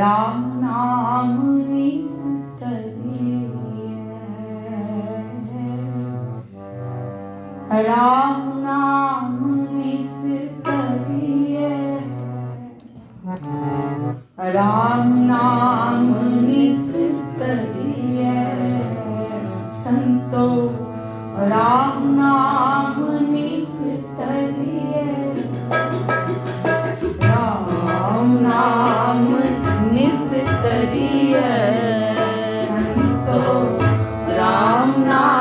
राम ਨਾਮ ਨਿਸਤਰੀਏ ਸੰਤੋ ਰਾਮ ਨਾਮ ਨਿਸਤਰੀਏ ਰਾਮ ਨਾਮ ਨਿਸਤਰੀਏ ਸੰਤੋ ਰਾਮ ਨਾਮ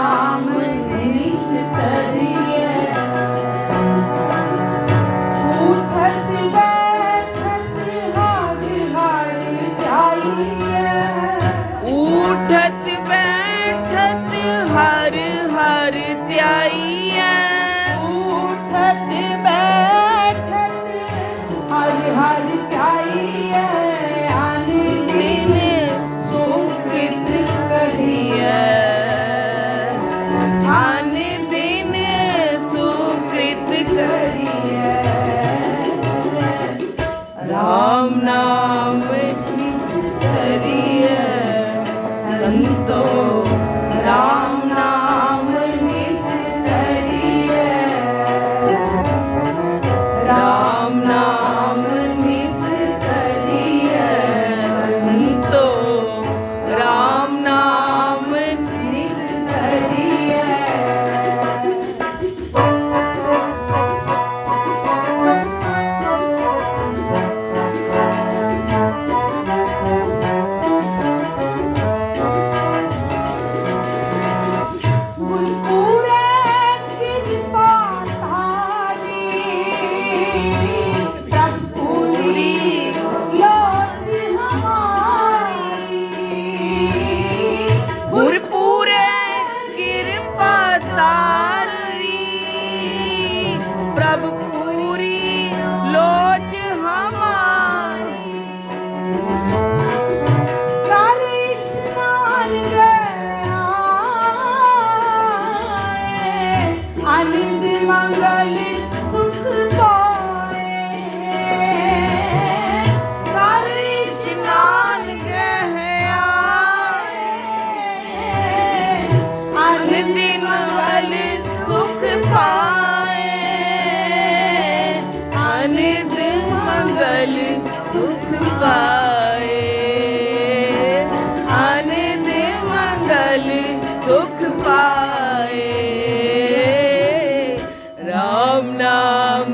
राम नाम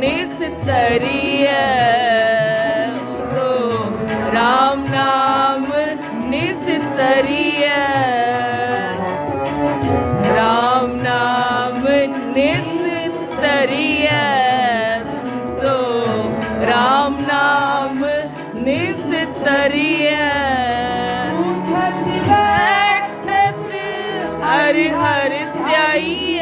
निस्तरीय तो राम नाम निस्तरीय राम नाम निस्तरीय तो राम नाम निस्तरीय हर हर त्याई।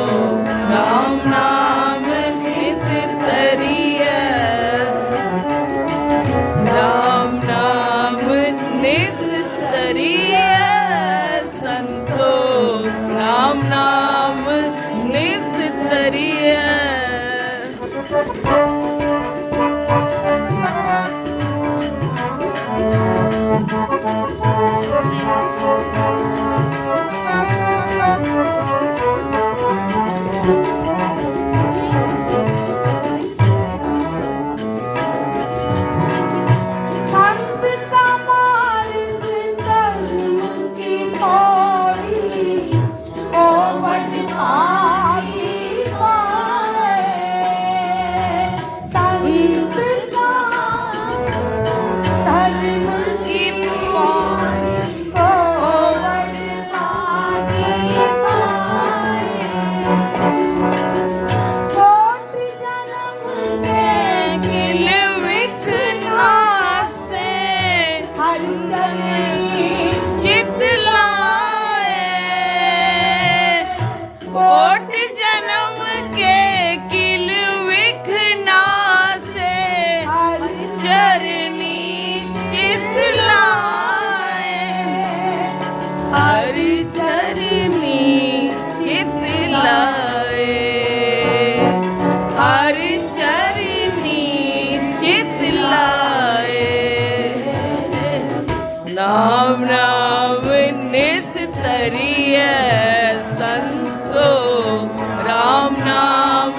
ਨਾਮ ਨਾਮ ਨਿਤ ਤਰੀਐ ਸੰਤੋ। ਰਾਮ, ਨਾਮ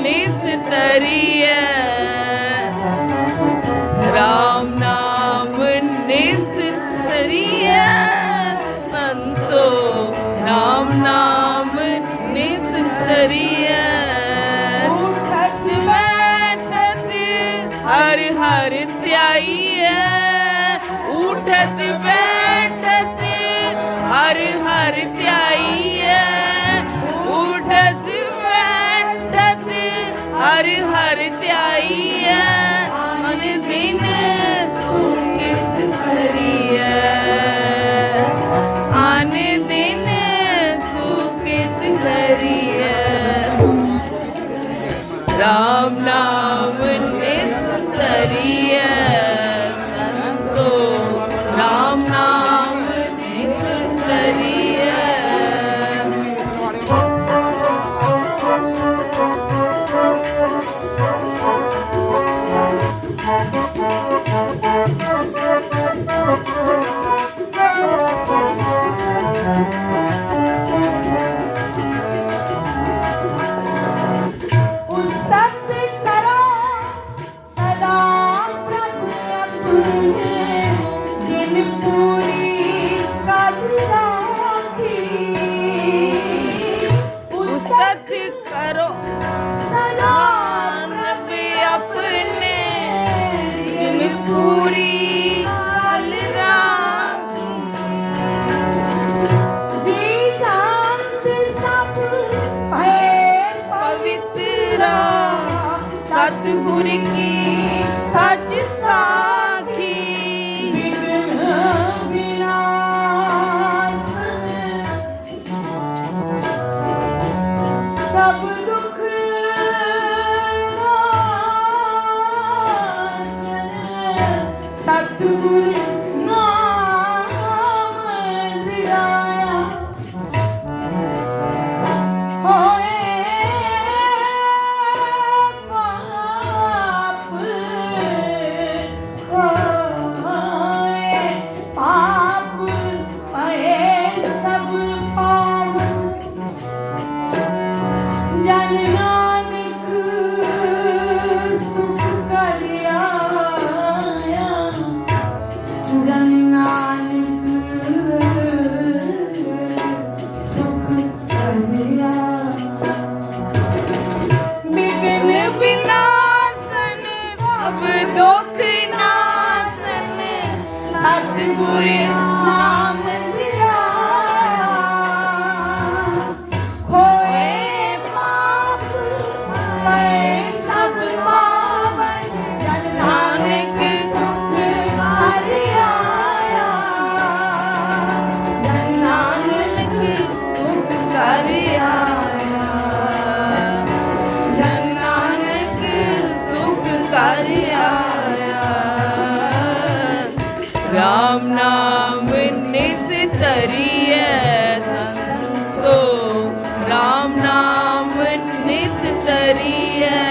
ਨਿਤ ਤਰੀਐ ਰਾਮ, ਨਾਮ ਨਿਤ ਤਰੀਐ ਸੰਤੋ। ਰਾਮ, ਨਾਮ ਨਿਤ ਤਰੀਐ ਉਠਤ ਬੈਠਤ, ਹਰ ਹਰ ਧਿਆਈਐ। ਉਠਤ, ਬੈਠਤ, ਹਰ ਹਰ ਧਿਆਈਐ। ਅਨ ਦਿਨ ਸੁਖਿਤ ਕਰੀਐ। ਅਨ ਦਿਨ Por isso Maria.